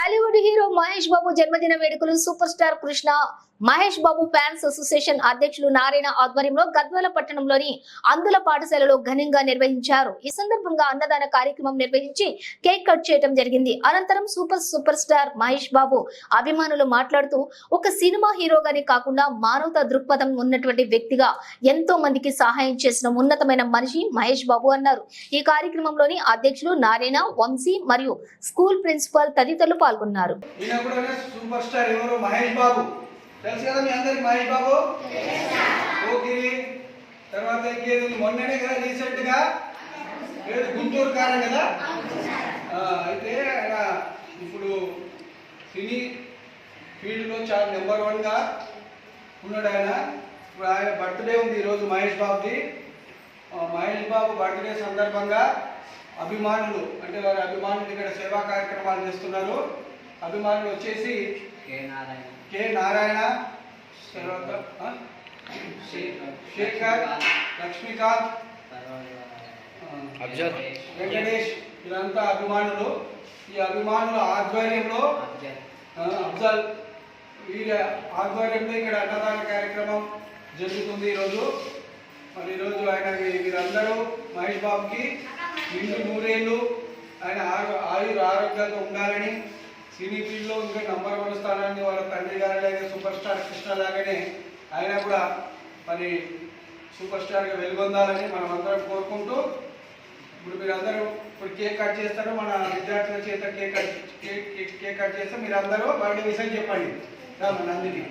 Tollywood hero Mahesh Babu జన్మదిన వేడుకలు super star Krishna. Mahesh Babu fans association అధ్యక్షులు నారాయణ ఆధ్వర్యంలో గద్వాల పట్టణంలోని అందుల పాఠశాలలో ఘనంగా నిర్వహించారు. ఈ సందర్భంగా అన్నదాన కార్యక్రమం నిర్వహించి కేక్ కట్ చేయడం జరిగింది. అనంతరం super super star Mahesh Babu అభిమానులు మాట్లాడుతూ ఒక సినిమా హీరోగానే కాకుండా మానవత దృక్పథం ఉన్నటువంటి వ్యక్తిగా ఎంతో మందికి సహాయం చేసిన ఉన్నతమైన మనిషి మహేష్ బాబు అన్నారు. ఈ కార్యక్రమంలోని అధ్యక్షులు నారాయణ వంశీ మరియు స్కూల్ ప్రిన్సిపల్ తదితరులు పాల్గొన్నారు. తెలుసు కదా మీ అందరికి మహేష్ బాబు? ఓగిరి తర్వాత ఇంకేది మొన్ననే కదా రీసెంట్గా గుంటూరు కారం కదా? అయితే ఆయన ఇప్పుడు సినీ ఫీల్డ్లో చాలా నెంబర్ వన్గా ఉన్నాడు ఆయన. ఇప్పుడు ఆయన బర్త్డే ఉంది ఈరోజు మహేష్ బాబుది. మహేష్ బాబు బర్త్డే సందర్భంగా అభిమానులు అంటే వారి అభిమానులు ఇక్కడ సేవా కార్యక్రమాలు చేస్తున్నారు. అభిమానులు వచ్చేసి కే నారాయణ. కె నారాయణ తర్వాత శేఖర్. లక్ష్మీకాంత్ వెంకటేష్ వీరంతా అభిమానులు. ఈ అభిమానుల ఆధ్వర్యంలో అఫ్జల్ వీరి ఆధ్వర్యంలో ఇక్కడ అన్నదాన కార్యక్రమం జరుగుతుంది ఈరోజు. మరి ఈరోజు ఆయన వీరందరూ మహేష్ బాబుకి నిండు నూరేళ్ళు ఆయన ఆరు ఆయుర ఆరోగ్యంగా ఉండాలని సినీ ఫీల్డ్లో ఇంకా నంబర్ వన్ స్థానాన్ని వాళ్ళ తండ్రి గారు లాగే సూపర్ స్టార్ కృష్ణ లాగానే ఆయన కూడా మరి సూపర్ స్టార్గా వెలుగొందాలని మనం అందరం కోరుకుంటూ ఇప్పుడు మీరు అందరూ ఇప్పుడు కేక్ కట్ చేస్తారు మన విద్యార్థుల చేత cake cut cake cake cake cut చేస్తే మీరు అందరూ బర్త్డే విషయం చెప్పండి. నందిని.